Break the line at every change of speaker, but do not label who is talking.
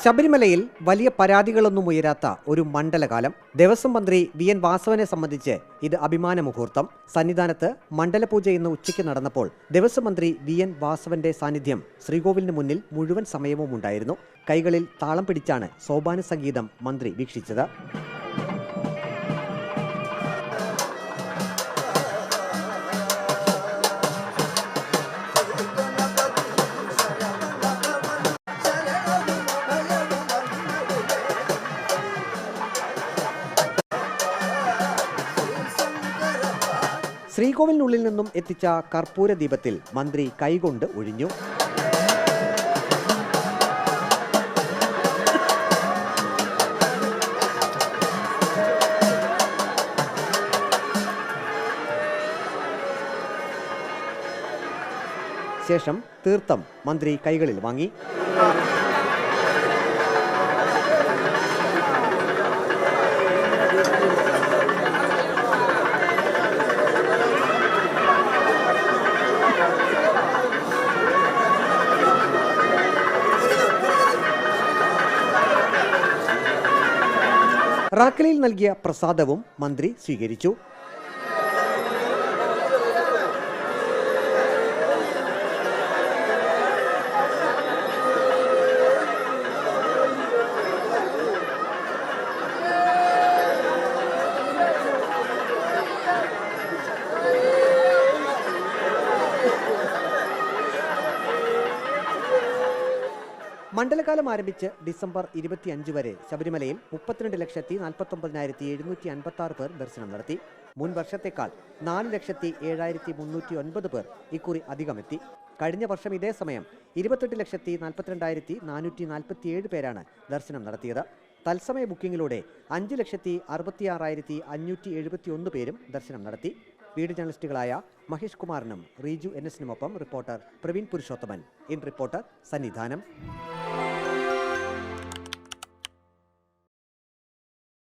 ശബരിമലയിൽ വലിയ പരാതികളൊന്നും ഉയരാത്ത ഒരു മണ്ഡലകാലം. ദേവസ്വം മന്ത്രി വി എൻ വാസവനെ സംബന്ധിച്ച് ഇത് അഭിമാന മുഹൂർത്തം. സന്നിധാനത്ത് മണ്ഡലപൂജ ഇന്ന് ഉച്ചയ്ക്ക് നടന്നപ്പോൾ ദേവസ്വം മന്ത്രി വി എൻ വാസവന്റെ സാന്നിധ്യം ശ്രീകോവിലിന് മുന്നിൽ മുഴുവൻ സമയവും ഉണ്ടായിരുന്നു. കൈകളിൽ താളം പിടിച്ചാണ് സോപാന സംഗീതം മന്ത്രി വീക്ഷിച്ചത്. ശ്രീകോവിലിനുള്ളിൽ നിന്നും എത്തിച്ച കർപ്പൂര ദീപത്തിൽ മന്ത്രി കൈകൊണ്ട് ഒഴിഞ്ഞു. ശേഷം തീർത്ഥം മന്ത്രി കൈകളിൽ വാങ്ങി. റാക്കലിൽ നൽകിയ പ്രസാദവും മന്ത്രി സ്വീകരിച്ചു മണ്ഡലകാലം ആരംഭിച്ച് ഡിസംബർ ഇരുപത്തിയഞ്ച് വരെ ശബരിമലയിൽ മുപ്പത്തിരണ്ട് ലക്ഷത്തി നാൽപ്പത്തൊമ്പതിനായിരത്തി എഴുന്നൂറ്റി അൻപത്തി ആറ് പേർ ദർശനം നടത്തി. മുൻ വർഷത്തേക്കാൾ നാല് ലക്ഷത്തി ഏഴായിരത്തി മുന്നൂറ്റി ഒൻപത് പേർ ഇക്കുറി അധികമെത്തി. കഴിഞ്ഞ വർഷം ഇതേ സമയം ഇരുപത്തെട്ട് ലക്ഷത്തി നാൽപ്പത്തിരണ്ടായിരത്തി നാനൂറ്റി നാൽപ്പത്തിയേഴ് പേരാണ് ദർശനം നടത്തിയത്. തത്സമയ ബുക്കിംഗിലൂടെ അഞ്ച് ലക്ഷത്തി അറുപത്തി ആറായിരത്തി അഞ്ഞൂറ്റി എഴുപത്തി ഒന്ന് പേരും ദർശനം നടത്തി. വീട് ജേർണലിസ്റ്റുകളായ മഹേഷ് കുമാറിനും Reeju N എസിനുമൊപ്പം reporter Praveen Purushothaman. In reporter Sannidhanam.